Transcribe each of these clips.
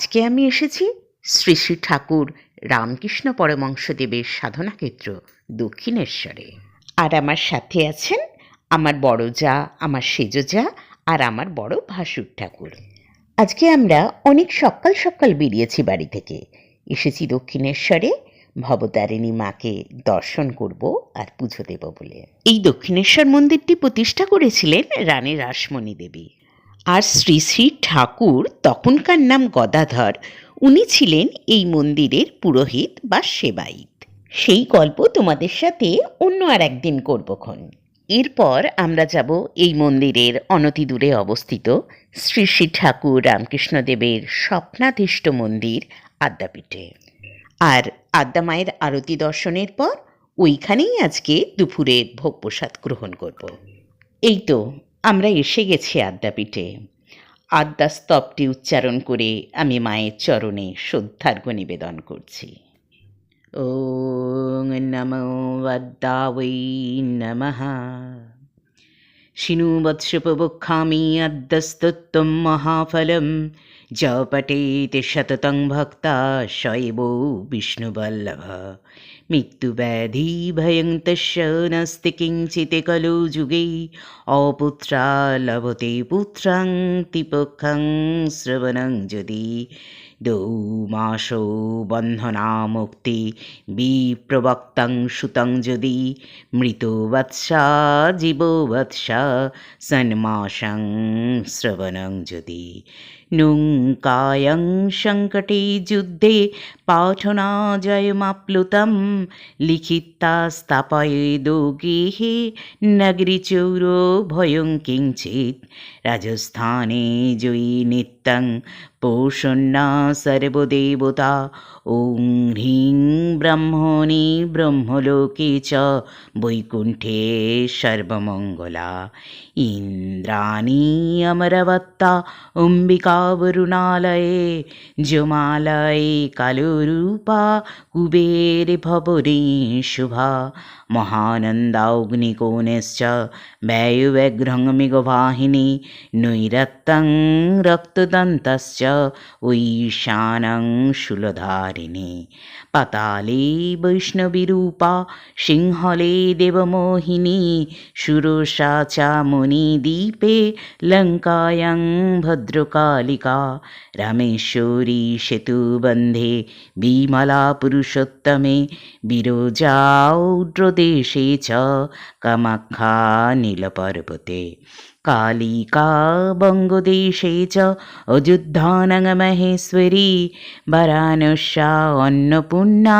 আজকে আমি এসেছি শ্রী শ্রী ঠাকুর রামকৃষ্ণ পরমংশদেবের সাধনাক্ষেত্র দক্ষিণেশ্বরে। আর আমার সাথে আছেন আমার বড় যা, আমার সেজ যা আর আমার বড় ভাসুর ঠাকুর। আজকে আমরা অনেক সকাল সকাল বেরিয়েছি বাড়ি থেকে। এসেছি দক্ষিণেশ্বরে, ভবতারিণী মাকে দর্শন করব আর পুজো দেব বলে। এই দক্ষিণেশ্বর মন্দিরটি প্রতিষ্ঠা করেছিলেন রানী রাসমণি দেবী। আর শ্রী শ্রী ঠাকুর, তখনকার নাম গদাধর। উনি ছিলেন এই মন্দিরের পুরোহিত বা সেবায়িত। সেই গল্প তোমাদের সাথে অন্য আর একদিন করবক্ষণ এরপর আমরা যাব এই মন্দিরের অনতি দূরে অবস্থিত শ্রী শ্রী ঠাকুর রামকৃষ্ণদেবের স্বপ্নাধিষ্ট মন্দির আদ্যাপীঠে। আর আদ্যা মায়ের আরতি দর্শনের পর ওইখানেই আজকে দুপুরের ভোগ প্রসাদ গ্রহণ করব। এই তো আমরা এসে গেছি আদ্যাপীঠে। আদ্যা স্তবটি উচ্চারণ করে আমি মায়ের চরণে শ্রদ্ধার্ঘ নিবেদন করছি। ওং নম আদ্যাবৈ নমঃ। শিনুবৎসুপবুক্ষামি আদ্যস্তত্ত্বं মহাফলম। জপটেতি শততং ভক্তা শৈব বিষ্ণুবল্লভ। মৃত্যুব্যাধি ভয়ং তস্য নাস্তি কিঞ্চিতে কলু যুগে। অপুত্রা লভতে পুত্রাং তিপক্ষং শ্রবণং যদি। দৌমাসো বন্ধনা মুক্তি বিপ্রবক্তং সুতং যদি। মৃতবৎসা জীববৎসা সন্মাসং শ্রবণং যদি। নুং কায়ং সঙ্কটে যুদ্ধে পাঠনাজয়মাপ্লুतं লিখিতা স্থাপয়েদো নগরী চৌর ভয়ং কিঞ্চিৎ রাজস্থানে জয়ী নিত্যং পোষণ্যা সর্বদেবতা ওং হ্রিং ব্রহ্মণি ব্রহ্মলোকে চ বৈকুণ্ঠে সর্বমঙ্গলা ইন্দ্রাণী অমরবত্তা অম্বিকা বরুণালয়ে জমালয়ে কালরূপা কুবের ভবনী শুভা মহানন্দাগ্নিকোণশ্চ ব্যয়ব্যঘ্রংমিগবাহিনী নৈরত্তং রক্তদন্তশ্চ ईशानं शूलधारिणी पाताले वैष्णवीरूपा सिंहले देवमोहिनी शुरोषा चामुनिदीपे लङ्कायां भद्रकालिका रामेश्वरी सेतुबन्धे विमला पुरुषोत्तमे विरोजाौड्रदेशे च कामाख्या नीलपर्वते कालिका बङ्गदेशे च अयोध्यानगमहेश्वरी वाराणस्या अन्नपूर्णा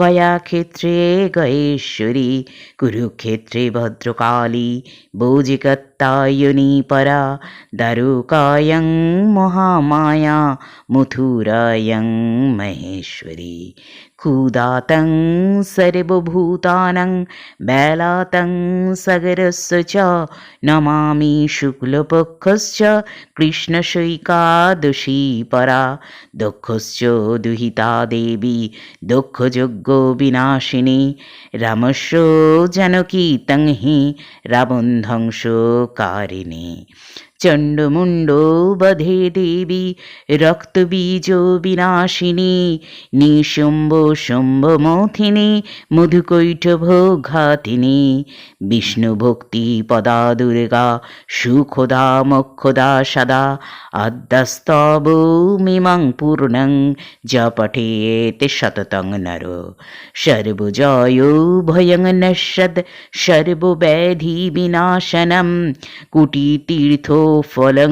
गयाक्षेत्रे गयेश्वरी कुरुक्षेत्रे भद्रकाली भोजिकत्तायनी परा दारुकायं महामाया मथुरायं महेश्वरी क्षुदातं सर्वभूतानं बेलातं सगरस्य च नमामि शुक्लपक्षश्च कृष्णशैकादशी परा दक्षश्च दुहिता देवी दक्षयज्ञविनाशिनी रामस्य जानकी तं हि కారిని চণ্ডমুণ্ডো বধে দেবী রক্তবীজ বিনাশিনী নিশম্ভ শম্ভ মথিনী মধুকৈঠভ ঘাতিনী বিষ্ণুভক্তি পদা দুর্গা সুখদা মক্ষদা সদা আদ্যাস্তব মিমাং পূর্ণং জপঠেতে শততং নর সর্বজয় ভয়ং নশ্যদ সর্বব্যাধি বিনাশনম কুটিতীর্থ ফলং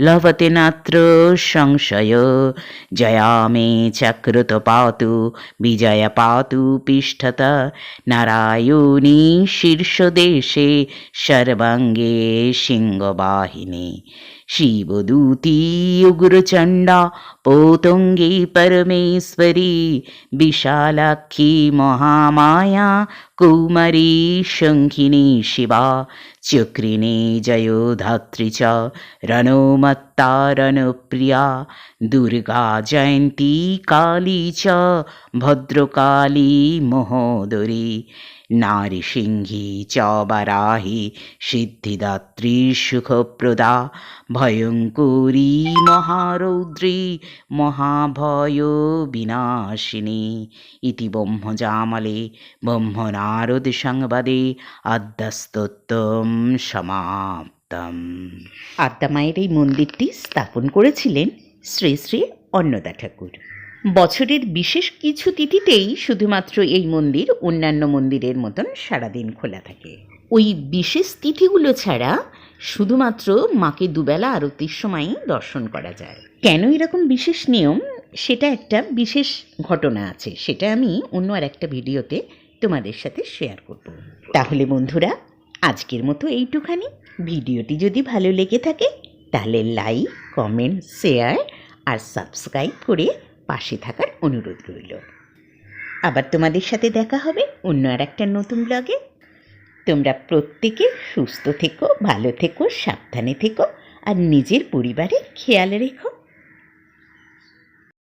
লভতে নাত্র সংশয় জয়া মে চক্রত পাতু বিজয় পাতু পৃষ্ঠতা নারায়ণী শীর্ষদেশে সর্বাঙ্গে সিংহবাহিনী शिवदूती उग्रचण्डा पोतुङ्गी परमेश्वरी विशालाक्षी महामाया कुमरी शङ्खिनी शिवा चक्रिणी जयोधात्री च रणोमत्ता रणप्रिया दुर्गा जयन्ती काली च भद्रकाली महोदरी নারীসিংহী চ বারাহি সিদ্ধিদাত্রী, সুখপ্রদা, ভয়ঙ্করী, মহারৌদ্রী, মহাভয় বিনাশিনী। ইতি ব্রহ্মজামলে, ব্রহ্মনারদ সংবাদে আদ্যাস্তোত্তম সমাপ্তম। আদ্যামায়ের এই মন্দিরটি স্থাপন করেছিলেন শ্রী শ্রী অন্নদা ঠাকুর বছরের বিশেষ কিছু তিথিতেই শুধুমাত্র এই মন্দির অন্যান্য মন্দিরের মতন সারাদিন খোলা থাকে। ওই বিশেষ তিথিগুলো ছাড়া শুধুমাত্র মাকে দুবেলা আরতির সময়ই দর্শন করা যায়। কেন এরকম বিশেষ নিয়ম? সেটা একটা বিশেষ ঘটনা আছে, সেটা আমি অন্য আর একটা ভিডিওতে তোমাদের সাথে শেয়ার করব। তাহলে বন্ধুরা, আজকের মতো এইটুখানি। ভিডিওটি যদি ভালো লেগে থাকে, তাহলে লাইক কমেন্ট শেয়ার আর সাবস্ক্রাইব করে পাশে থাকার অনুরোধ রইল। আবার তোমাদের সাথে দেখা হবে অন্য আর একটা নতুন ব্লগে তোমরা প্রত্যেকে সুস্থ থেকো, ভালো থেকো, সাবধানে থেকো, আর নিজের পরিবারের খেয়াল রেখো।